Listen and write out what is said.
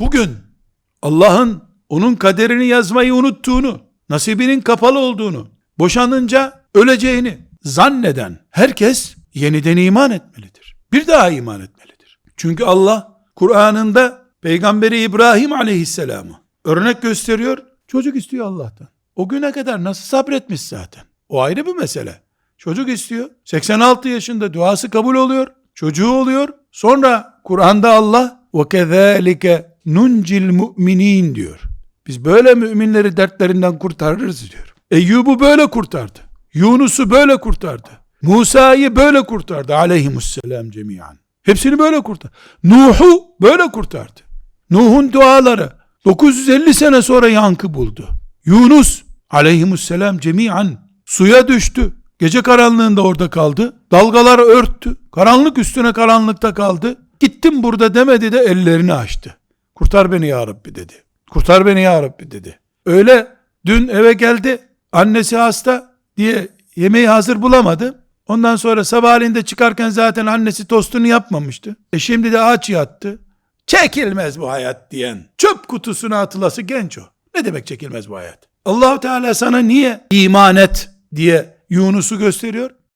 bugün Allah'ın onun kaderini yazmayı unuttuğunu, nasibinin kapalı olduğunu, boşanınca öleceğini zanneden herkes yeniden iman etmelidir. Bir daha iman etmelidir. Çünkü Allah Kur'an'ında Peygamberi İbrahim aleyhisselamı örnek gösteriyor. Çocuk istiyor Allah'tan. O güne kadar nasıl sabretmiş zaten. O ayrı bir mesele. Çocuk istiyor. 86 yaşında duası kabul oluyor. Çocuğu oluyor. Sonra Kur'an'da Allah kezalike nuncil mu'minin diyor. Biz böyle müminleri dertlerinden kurtarırız diyor. Eyyub'u böyle kurtardı. Yunus'u böyle kurtardı. Musa'yı böyle kurtardı aleyhimusselam cemiyan. Hepsini böyle kurtardı. Nuh'u böyle kurtardı. Nuh'un duaları 950 sene sonra yankı buldu. Yunus aleyhimusselam cemiyan suya düştü. Gece karanlığında orada kaldı. Dalgalar örttü. Karanlık üstüne karanlıkta kaldı. Gittim burada demedi de ellerini açtı. Kurtar beni ya Rabbi dedi. Kurtar beni ya Rabbi dedi. Öyle dün eve geldi. Annesi hasta diye yemeği hazır bulamadı. Ondan sonra sabahleyin de çıkarken zaten annesi tostunu yapmamıştı. E şimdi de aç yattı. Çekilmez bu hayat diyen çöp kutusuna atılası genç o. Ne demek çekilmez bu hayat? Allahu Teala sana niye iman et diye Yunus'u gösteriyor?